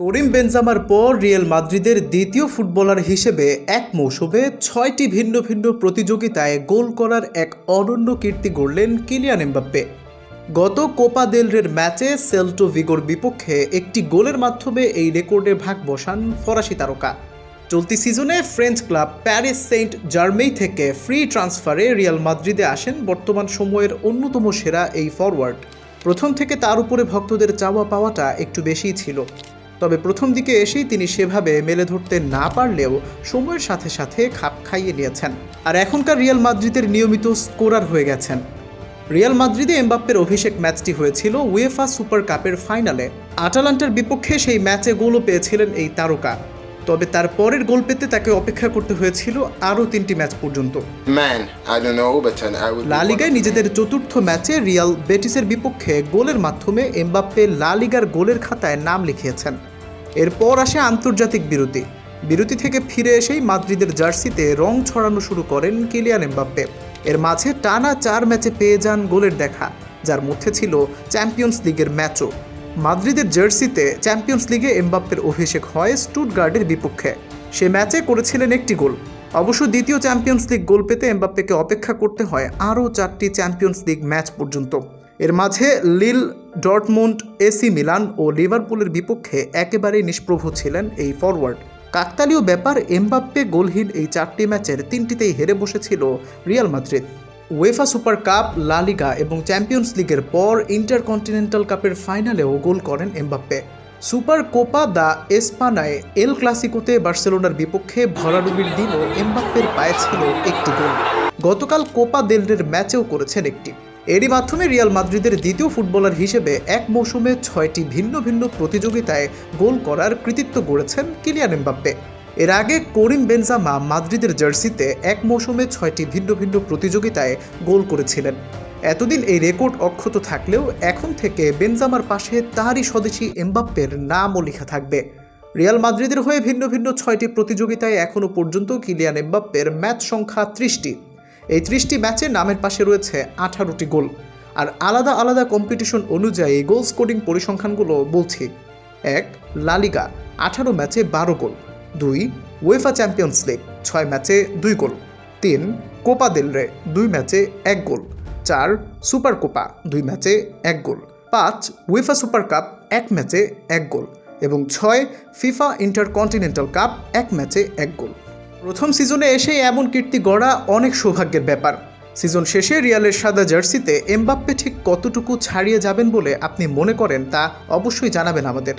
করিম বেনজামার পর রিয়েল মাদ্রিদের দ্বিতীয় ফুটবলার হিসেবে এক মৌসুমে ছয়টি ভিন্ন ভিন্ন প্রতিযোগিতায় গোল করার এক অনন্য কীর্তি গড়লেন কিলিয়ান এমবাপ্পে। গত কোপা দেল রের ম্যাচে সেল্টো ভিগোর বিপক্ষে একটি গোলের মাধ্যমে এই রেকর্ডে ভাগ বসান ফরাসি তারকা। চলতি সিজনে French club Paris Saint Germain থেকে ফ্রি ট্রান্সফারে রিয়াল মাদ্রিদে আসেন বর্তমান সময়ের অন্যতম সেরা এই ফরওয়ার্ড। প্রথম থেকে তার উপরে ভক্তদের চাওয়া পাওয়াটা একটু বেশিই ছিল। তবে প্রথম দিকে এসেই তিনি সেভাবে মেলে ধরতে না পারলেও সময়ের সাথে সাথে খাপ খাইয়ে নিয়েছেন। আর এখনকার রিয়াল মাদ্রিদের নিয়মিত স্কোরার হয়ে গেছেন। রিয়াল মাদ্রিদে এমবাপ্পের অভিষেক ম্যাচটি হয়েছিল উয়েফা সুপার কাপের ফাইনালে। আটালান্টার বিপক্ষে সেই ম্যাচে গোলও পেয়েছিলেন এই তারকা। তবে তার পরের গোল পেতে তাকে অপেক্ষা করতে হয়েছিল আরও তিনটি ম্যাচ পর্যন্ত। Man, I don't know, but I would. be লা one নিজেদের চতুর্থ ম্যাচে রিয়াল বেটিসের বিপক্ষে গোলের মাধ্যমে এমবাপ্পে লা লিগার গোলের খাতায় নাম লিখিয়েছেন। এরপর আসে আন্তর্জাতিক বিরতি। বিরতি থেকে ফিরে এসেই মাদ্রিদের জার্সিতে রং ছড়ানো শুরু করেন কিলিয়ান এমবাপ্পে। এর মাঝে টানা চার ম্যাচে পেয়ে যান গোলের দেখা, যার মধ্যে ছিল চ্যাম্পিয়ন্স লিগের ম্যাচও। মাদ্রিদের জার্সিতে চ্যাম্পিয়ন্স লিগে এমবাপ্পের অভিষেক হয় স্টুটগার্ডের বিপক্ষে। সে ম্যাচে করেছিলেন একটি গোল। অবশ্য দ্বিতীয় চ্যাম্পিয়ন্স লিগ গোল পেতে এমবাপ্পেকে অপেক্ষা করতে হয় আরও চারটি চ্যাম্পিয়ন্স লিগ ম্যাচ পর্যন্ত। এর মাঝে লিল ডটমুন্ড এসি মিলান ও লিভারপুলের বিপক্ষে একেবারেই নিষ্প্রভ ছিলেন এই ফরওয়ার্ড। কাকতালীয় ব্যাপার, এমবাপ্পে গোলহীন এই চারটি ম্যাচের তিনটিতেই হেরে বসেছিল Real Madrid. UEFA super cup, La Liga এবং চ্যাম্পিয়ন্স লিগের পর ইন্টারকন্টিনেন্টাল কাপের ফাইনালেও গোল করেন এমবাপ্পে। সুপার কোপা দা এসপানায় এল ক্লাসিকোতে বার্সেলোনার বিপক্ষে ভরাডুবির দিনও এমবাপ্পের পায়ে ছিল একটি গোল। গতকাল কোপা দেলরের ম্যাচেও করেছেন একটি। এরই মাধ্যমে রিয়াল মাদ্রিদের দ্বিতীয় ফুটবলার হিসেবে এক মৌসুমে ছয়টি ভিন্ন ভিন্ন প্রতিযোগিতায় গোল করার কৃতিত্ব গড়েছেন কিলিয়ান এমবাপ্পে। এর আগে করিম বেনজামা মাদ্রিদের জার্সিতে এক মৌসুমে ছয়টি ভিন্ন ভিন্ন প্রতিযোগিতায় গোল করেছিলেন। এতদিন এই রেকর্ড অক্ষত থাকলেও এখন থেকে বেনজামার পাশে তারই স্বদেশী এমবাপ্পের নামও লেখা থাকবে। রিয়াল মাদ্রিদের হয়ে ভিন্ন ভিন্ন ছয়টি প্রতিযোগিতায় এখনও পর্যন্ত কিলিয়ান এমবাপ্পের ম্যাচ সংখ্যা ত্রিশটি। এই ত্রিশটি ম্যাচে নামের পাশে রয়েছে আঠারোটি গোল। আর আলাদা আলাদা কম্পিটিশন অনুযায়ী গোল স্কোরিং পরিসংখ্যানগুলো বলছি। এক লালিগা আঠারো ম্যাচে বারো গোল। দুই ওয়েফা চ্যাম্পিয়ন্স লিগ, ছয় ম্যাচে দুই গোল। তিন, কোপা দেল রে, দুই ম্যাচে এক গোল। চার, সুপার কোপা, দুই ম্যাচে এক গোল। পাঁচ, উয়েফা সুপার কাপ, এক ম্যাচে এক গোল। এবং ছয়, ফিফা ইন্টারকন্টিনেন্টাল কাপ, এক ম্যাচে এক গোল। প্রথম সিজনে এসে এমন কীর্তি গড়া অনেক সৌভাগ্যের ব্যাপার। সিজন শেষে রিয়ালের সাদা জার্সিতে এমবাপ্পে ঠিক কতটুকু ছাড়িয়ে যাবেন বলে আপনি মনে করেন তা অবশ্যই জানাবেন আমাদের।